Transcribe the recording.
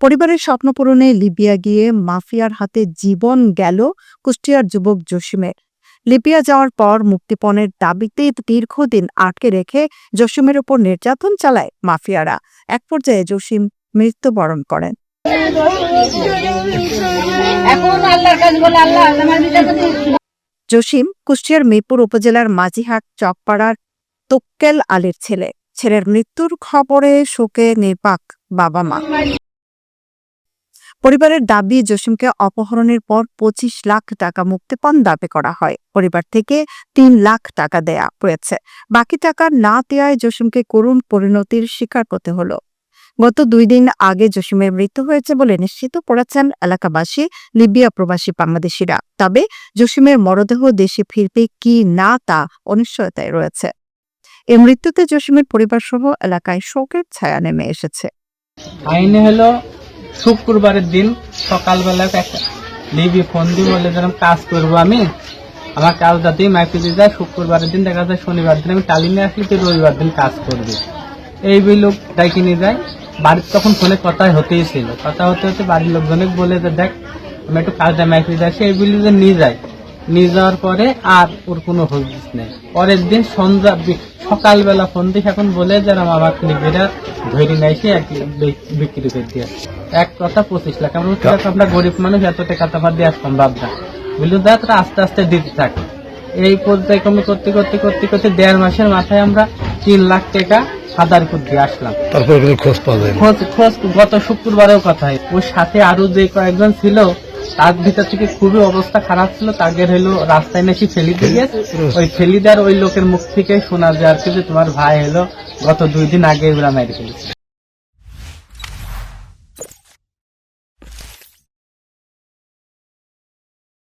পরিবারের স্বপ্ন পূরণে লিবিয়া গিয়ে মাফিয়ার হাতে জীবন গেল কুষ্টিয়ার যুবক জসিমের। লিবিয়া যাওয়ার পর মুক্তিপণের দাবিতে দীর্ঘদিন আটকে রেখে জসিমের ওপর নির্যাতন চালায় মাফিয়ারা। এক পর্যায়ে জসিম মৃত্যুবরণ করেন। জসিম কুষ্টিয়ার মিরপুর উপজেলার মাঝিহাট চকপাড়ার তোক্কেল আলীর ছেলে। ছেলের মৃত্যুর খবরে শোকে নেপাক বাবা মা। পরিবারের দাবি, জসিমকে অপহরণের পর পঁচিশ লাখ টাকা মুক্তিপণ দাবি করা হয়। পরিবার থেকে তিন লাখ টাকা দেয়া হয়েছে। বাকি টাকা না দেওয়ায় জসিমকে করুণ পরিণতির শিকার করতে হলো। গত দুই দিন আগে জসিমের মৃত্যু হয়েছে বলে নিশ্চিত করেছেন এলাকাবাসী, লিবিয়া প্রবাসী বাংলাদেশিরা। তবে জসিমের মরদেহ দেশে ফিরবে কি না তা অনিশ্চয়তায় রয়েছে। এ মৃত্যুতে জসিমের পরিবার সহ এলাকায় শোকের ছায়া নেমে এসেছে। আইনে হলো শুক্রবারের দিন সকালবেলা একটা লিবি ফোন দিয়ে বলে যেরকম কাজ করব আমি। আমার কাজ যাতেই মাইকে দিয়ে যায়, শুক্রবারের দিন দেখা যায় শনিবার দিন আমি টালি নিয়ে আসলে তুই রবিবার দিন কাজ করবি। এই বই লোক নিয়ে যায়। বাড়ির তখন ফোনে কথা হতেই ছিল। কথা হতে হতে বাড়ির লোকজনে বলে যে, দেখ, আমি একটু কাজটা মাইকে দিয়ে আসি এই বলি যে নিয়ে যায়। নিয়ে যাওয়ার পরে আর ওর কোনো হদিস নেই। পরের দিন সন্ধ্যা সকালবেলা ফোন দিয়ে এখন বলে যে আমার লিবিরা ধরে নাইছে এক বি- বিক্রি করে দিয়ে এক কথা পঁচিশ লাখ। আমরা "দেখো, আমরা গরিব মানুষ এত টাকা তো আমার দেওয়া সম্ভব না বলল দা তোরা আস্তে আস্তে দিতে থাকে। এই পর্যায়ে কমে করতে করতে করতে করতে দেড় মাসের মাথায় আমরা তিন লাখ টাকা সাদারপুর দিয়ে আসলাম। তারপরে খোঁজ পাওয়া যায় খোঁজ খোঁজ গত শুক্রবারেও কথা হয়। ওর সাথে আরও যে কয়েকজন ছিল তার ভিতর থেকে খুবই অবস্থা খারাপ ছিল। তাকে হইল রাস্তায় নাকি ফেলি দিয়ে ওই ফেলি দেওয়ার ওই লোকের মুখ থেকে শোনা যায় আর কি যে তোমার ভাই হলো গত দুই দিন আগে এগুলা মেরে ফেলেছে।